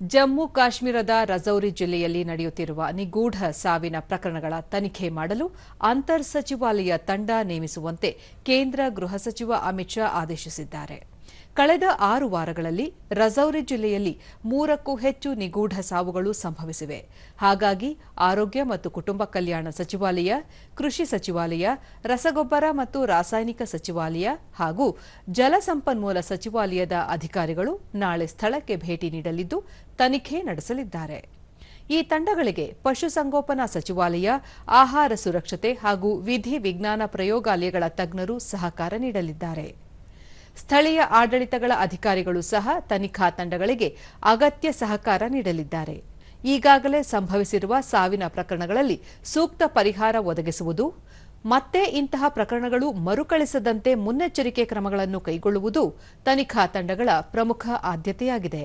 ಜಮ್ಮು ಕಾಶ್ಮೀರದ ರಜೌರಿ ಜಿಲ್ಲೆಯಲ್ಲಿ ನಡೆಯುತ್ತಿರುವ ನಿಗೂಢ ಸಾವಿನ ಪ್ರಕರಣಗಳ ತನಿಖೆ ಮಾಡಲು ಅಂತರ್ ಸಚಿವಾಲಯ ತಂಡ ನೇಮಿಸುವಂತೆ ಕೇಂದ್ರ ಗೃಹ ಸಚಿವ ಅಮಿತ್ ಶಾ ಆದೇಶಿಸಿದ್ದಾರೆ. ಕಳೆದ ಆರು ವಾರಗಳಲ್ಲಿ ರಜೌರಿ ಜಿಲ್ಲೆಯಲ್ಲಿ ಮೂರಕ್ಕೂ ಹೆಚ್ಚು ನಿಗೂಢ ಸಾವುಗಳು ಸಂಭವಿಸಿವೆ. ಹಾಗಾಗಿ ಆರೋಗ್ಯ ಮತ್ತು ಕುಟುಂಬ ಕಲ್ಯಾಣ ಸಚಿವಾಲಯ, ಕೃಷಿ ಸಚಿವಾಲಯ, ರಸಗೊಬ್ಬರ ಮತ್ತು ರಾಸಾಯನಿಕ ಸಚಿವಾಲಯ ಹಾಗೂ ಜಲಸಂಪನ್ಮೂಲ ಸಚಿವಾಲಯದ ಅಧಿಕಾರಿಗಳು ನಾಳೆ ಸ್ಥಳಕ್ಕೆ ಭೇಟಿ ನೀಡಲಿದ್ದು, ತನಿಖೆ ನಡೆಸಲಿದ್ದಾರೆ. ಈ ತಂಡಗಳಿಗೆ ಪಶುಸಂಗೋಪನಾ ಸಚಿವಾಲಯ, ಆಹಾರ ಸುರಕ್ಷತೆ ಹಾಗೂ ವಿಧಿ ವಿಜ್ಞಾನ ಪ್ರಯೋಗಾಲಯಗಳ ತಜ್ಞರು ಸಹಕಾರ ನೀಡಲಿದ್ದಾರೆ. ಸ್ಥಳೀಯ ಆಡಳಿತಗಳ ಅಧಿಕಾರಿಗಳು ಸಹ ತನಿಖಾ ತಂಡಗಳಿಗೆ ಅಗತ್ಯ ಸಹಕಾರ ನೀಡಲಿದ್ದಾರೆ. ಈಗಾಗಲೇ ಸಂಭವಿಸಿರುವ ಸಾವಿನ ಪ್ರಕರಣಗಳಲ್ಲಿ ಸೂಕ್ತ ಪರಿಹಾರ ಒದಗಿಸುವುದು, ಮತ್ತೆ ಇಂತಹ ಪ್ರಕರಣಗಳು ಮರುಕಳಿಸದಂತೆ ಮುನ್ನೆಚ್ಚರಿಕೆ ಕ್ರಮಗಳನ್ನು ಕೈಗೊಳ್ಳುವುದು ತನಿಖಾ ತಂಡಗಳ ಪ್ರಮುಖ ಆದ್ಯತೆಯಾಗಿದೆ.